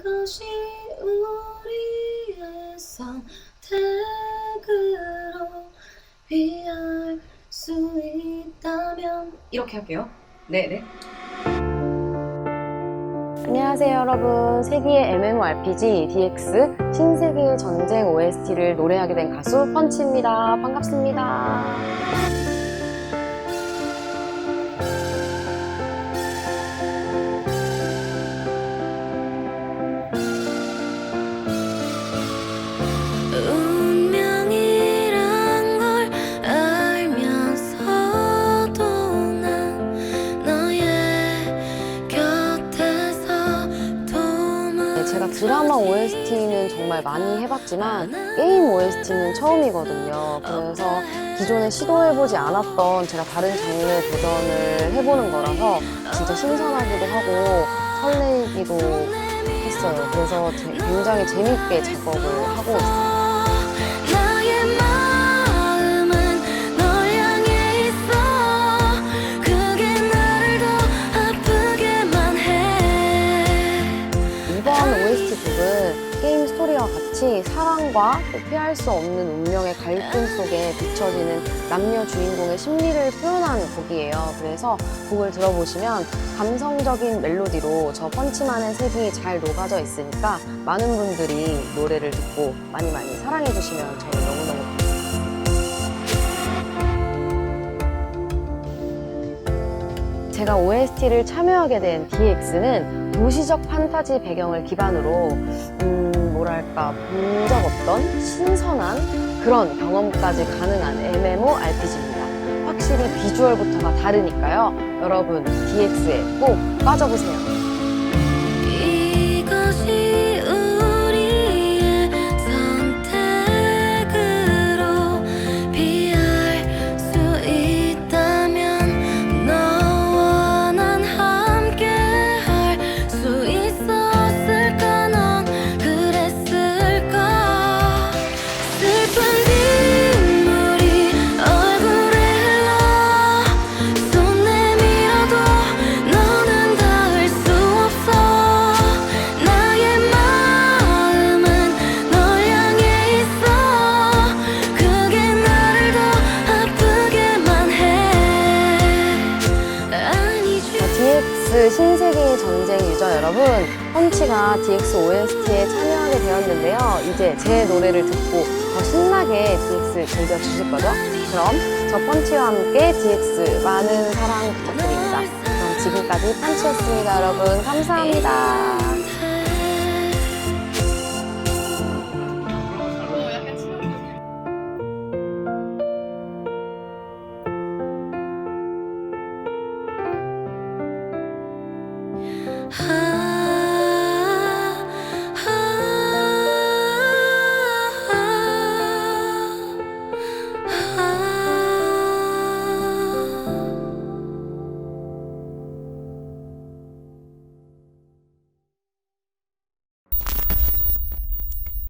이것이 우리의 선택으로 피할 수 있다면 이렇게 할게요. 네, 네. 안녕하세요 여러분 세기의 MMORPG DX 신세계의 전쟁 OST를 노래하게 된 가수 펀치입니다 반갑습니다 제가 드라마 OST는 정말 많이 해봤지만 게임 OST는 처음이거든요. 그래서 기존에 시도해보지 않았던 제가 다른 장르의 도전을 해보는 거라서 진짜 신선하기도 하고 설레기도 했어요. 그래서 제- 굉장히 재밌게 작업을 하고 있어요 곡은 게임 스토리와 같이 사랑과 또 피할 수 없는 운명의 갈등 속에 비춰지는 남녀 주인공의 심리를 표현한 곡이에요. 그래서 곡을 들어보시면 감성적인 멜로디로 저 펀치만의 색이 잘 녹아져 있으니까 많은 분들이 노래를 듣고 많이 많이 사랑해주시면 저는 너무너무 제가 OST를 참여하게 된 DX는 도시적 판타지 배경을 기반으로 음, 뭐랄까 본 적 없던 신선한 그런 경험까지 가능한 MMORPG입니다. 확실히 비주얼부터가 다르니까요. 여러분 DX에 꼭 빠져보세요. DX 신세계의 전쟁 유저 여러분, 펀치가 DX OST에 참여하게 되었는데요. 이제 제 노래를 듣고 더 신나게 DX 즐겨주실 거죠? 그럼 저 펀치와 함께 DX 많은 사랑 부탁드립니다. 그럼 지금까지 펀치였습니다, 여러분. 감사합니다. 啊。